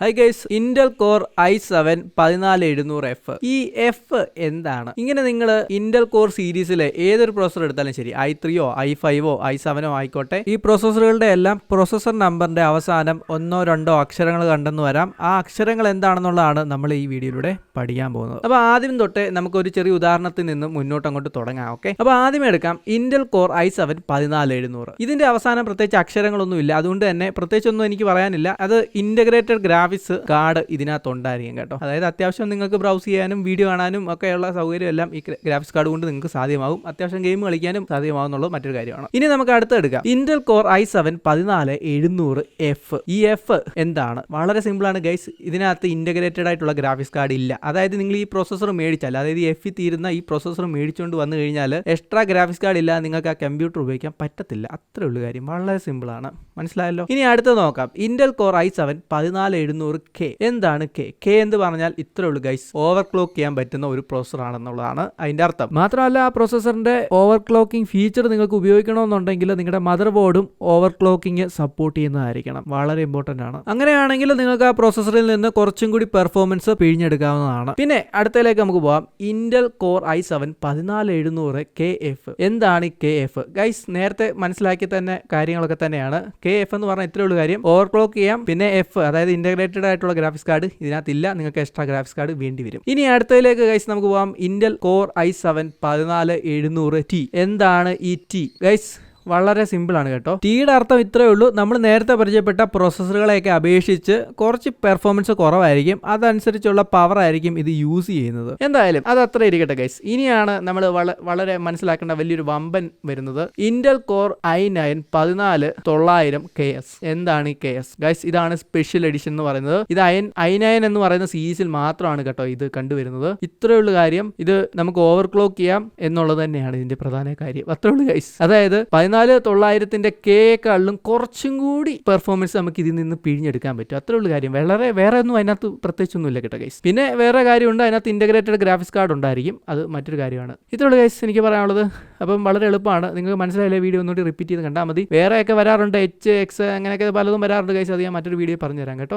Hi guys Intel core i seven പതിനാല് എഴുന്നൂറ് F ഈ എഫ് എന്താണ്? ഇങ്ങനെ നിങ്ങൾ ഇന്റൽ കോർ സീരീസിലെ ഏതൊരു പ്രോസസർ എടുത്താലും ശരി ഐ ത്രീയോ ഐ ഫൈവോ ഐ സെവനോ ആയിക്കോട്ടെ. ഈ പ്രോസസ്സറുകളുടെ എല്ലാം പ്രോസസർ നമ്പറിന്റെ അവസാനം ഒന്നോ രണ്ടോ അക്ഷരങ്ങൾ കണ്ടെന്ന് വരാം. ആ അക്ഷരങ്ങൾ എന്താണെന്നുള്ളതാണ് നമ്മൾ ഈ വീഡിയോയിലൂടെ പഠിക്കാൻ പോകുന്നത്. അപ്പോൾ ആദ്യം തൊട്ടേ നമുക്ക് ഒരു ചെറിയ ഉദാഹരണത്തിൽ നിന്ന് മുന്നോട്ട് അങ്ങോട്ട് തുടങ്ങാം ഓക്കെ? അപ്പോൾ ആദ്യം എടുക്കാം ഇന്റൽ കോർ ഐ സെവൻ പതിനാല് എഴുന്നൂറ്. ഇതിന്റെ അവസാനം പ്രത്യേകിച്ച് അക്ഷരങ്ങളൊന്നും ഇല്ല അതുകൊണ്ട് തന്നെ പ്രത്യേകിച്ചൊന്നും എനിക്ക് പറയാനില്ല. അത് ഇന്റഗ്രേറ്റഡ് ഗ്രാഫിക്സ് കാർഡ് ഇതിനകത്ത് ഉണ്ടായിരിക്കും കേട്ടോ. അതായത് അത്യാവശ്യം നിങ്ങൾക്ക് ബ്രൗസ് ചെയ്യാനും വീഡിയോ കാണാനും ഒക്കെയുള്ള സൗകര്യം എല്ലാം ഈ ഗ്രാഫിക്സ് കാർഡ് കൊണ്ട് നിങ്ങൾക്ക് സാധ്യമാകും. അത്യാവശ്യം ഗെയിം കളിക്കാനും സാധ്യമാകും എന്നുള്ളത് മറ്റൊരു കാര്യമാണ്. ഇനി നമുക്ക് അടുത്ത് എടുക്കാം. ഇന്റൽ കോർ ഐ സെവൻ പതിനാല് എഴുന്നൂറ് എഫ് ഈ എഫ് എന്താണ്? വളരെ സിമ്പിൾ ആണ് ഗൈസ് ഇതിനകത്ത് ഇന്റഗ്രേറ്റഡ് ആയിട്ടുള്ള ഗ്രാഫിക്സ് കാർഡ് ഇല്ല. അതായത് നിങ്ങൾ ഈ പ്രോസസ്സർ മേടിച്ചാൽ അതായത് എഫ് തീരുന്ന ഈ പ്രോസസ്സർ മേടിച്ചുകൊണ്ട് വന്നു കഴിഞ്ഞാൽ എക്സ്ട്രാ ഗ്രാഫിക്സ് കാർഡ് ഇല്ല നിങ്ങൾക്ക് ആ കമ്പ്യൂട്ടർ ഉപയോഗിക്കാൻ പറ്റത്തില്ല. അത്രേ ഉള്ളൂ കാര്യം. വളരെ സിമ്പിൾ ആണ്. മനസ്സിലായല്ലോ? ഇനി അടുത്ത് നോക്കാം. ഇന്റൽ കോർ ഐ സെവൻ പതിനാല് എഴുന്നൂറ് കെ എന്താണ് കെ കെ എന്ന് പറഞ്ഞാൽ ഇത്രേ ഉള്ളൂ ഗൈസ് ഓവർ ക്ലോക്ക് ചെയ്യാൻ പറ്റുന്ന ഒരു പ്രോസസർ ആണെന്നുള്ളതാണ് അതിന്റെ അർത്ഥം. മാത്രമല്ല ആ പ്രോസസറിന്റെ ഓവർ ക്ലോക്കിംഗ് ഫീച്ചർ നിങ്ങൾക്ക് ഉപയോഗിക്കണമെന്നുണ്ടെങ്കിൽ നിങ്ങളുടെ മദർ ബോർഡും ഓവർ ക്ലോക്കിംഗ് സപ്പോർട്ട് ചെയ്യുന്നതായിരിക്കണം. വളരെ ഇമ്പോർട്ടന്റ് ആണ്. അങ്ങനെയാണെങ്കിൽ നിങ്ങൾക്ക് ആ പ്രോസസറിൽ നിന്ന് കുറച്ചും കൂടി പെർഫോമൻസ് പിഴിഞ്ഞെടുക്കാവുന്നതാണ്. പിന്നെ അടുത്തതിലേക്ക് നമുക്ക് പോവാം. ഇന്റൽ കോർ ഐ സെവൻ പതിനാല് എഴുന്നൂറ് കെ എഫ് എന്താണ് കെ എഫ് ഗൈസ് നേരത്തെ മനസ്സിലാക്കി തന്നെ കാര്യങ്ങളൊക്കെ തന്നെയാണ്. കെ എഫ് എന്ന് പറഞ്ഞാൽ ഇത്രേ ഉള്ളൂ കാര്യം. ഓവർ ക്ലോക്ക് ചെയ്യാം. പിന്നെ എഫ് അതായത് ഇന്റഗ്രേറ്റഡ് ആയിട്ടുള്ള ഗ്രാഫിക്സ് കാർഡ് ഇതിനകത്തില്ല. നിങ്ങൾക്ക് എക്സ്ട്രാ ഗ്രാഫിക്സ് കാർഡ് വേണ്ടി വരും. ഇനി അടുത്തതിലേക്ക് ഗൈസ് നമുക്ക് പോവാം. ഇന്റൽ കോർ ഐ സെവൻ പതിനാല് എഴുന്നൂറ് ടി എന്താണ് ഈ ടി ഗൈസ് വളരെ സിമ്പിൾ ആണ് കേട്ടോ. ടീയുടെ അർത്ഥം ഇത്രയേ ഉള്ളൂ. നമ്മൾ നേരത്തെ പരിചയപ്പെട്ട പ്രോസസ്സറുകളെയൊക്കെ അപേക്ഷിച്ച് കുറച്ച് പെർഫോമൻസ് കുറവായിരിക്കും. അതനുസരിച്ചുള്ള പവർ ആയിരിക്കും ഇത് യൂസ് ചെയ്യുന്നത്. എന്തായാലും അത് അത്ര ഇരിക്കട്ടെ ഗൈസ് ഇനിയാണ് നമ്മൾ വളരെ മനസ്സിലാക്കേണ്ട വലിയൊരു വമ്പൻ വരുന്നത്. ഇന്റൽ കോർ ഐ നയൻ പതിനാല് തൊള്ളായിരം കെ എസ് എന്താണ് ഈ കെ എസ് ഗൈസ് ഇതാണ് സ്പെഷ്യൽ എഡിഷൻ എന്ന് പറയുന്നത്. ഇത് അയൻ ഐ നയൻ എന്ന് പറയുന്ന സീരീസിൽ മാത്രമാണ് കേട്ടോ ഇത് കണ്ടുവരുന്നത്. ഇത്രയേ ഉള്ളൂ കാര്യം. ഇത് നമുക്ക് ഓവർക്ലോക്ക് ചെയ്യാം എന്നുള്ളത് തന്നെയാണ് ഇതിന്റെ പ്രധാന കാര്യം. അത്രേ ഉള്ളൂ ഗൈസ് അതായത് പതിനാല് തൊള്ളായിരത്തിന്റെ കേക്കാളിലും കുറച്ചും കൂടി പെർഫോമൻസ് നമുക്ക് ഇതിൽ നിന്ന് പിഴിഞ്ഞെടുക്കാൻ പറ്റും. അത്രേ ഉള്ളൂ കാര്യം. വളരെ വേറെ ഒന്നും അതിനകത്ത് പ്രത്യേകിച്ചൊന്നും ഇല്ല കേട്ടോ ഗൈസ് പിന്നെ വേറെ കാര്യമുണ്ട്. അതിനകത്ത് ഇന്റഗ്രേറ്റഡ് ഗ്രാഫിക്സ് കാർഡ് ഉണ്ടായിരിക്കും. അത് മറ്റൊരു കാര്യമാണ്. ഇത്രയുള്ള ഗൈസ് എനിക്ക് പറയാനുള്ളത്. അപ്പം വളരെ എളുപ്പമാണ്. നിങ്ങൾക്ക് മനസ്സിലായില്ലേ വീഡിയോ ഒന്നുകൂടി റിപ്പീറ്റ് ചെയ്ത് കണ്ടാൽ മതി. വേറെയൊക്കെ വരാറുണ്ട്. എച്ച് എക്സ് അങ്ങനെയൊക്കെ പലതും വരാറുണ്ട് ഗൈസ് അത് ഞാൻ മറ്റൊരു വീഡിയോ പറഞ്ഞുതരാം കേട്ടോ.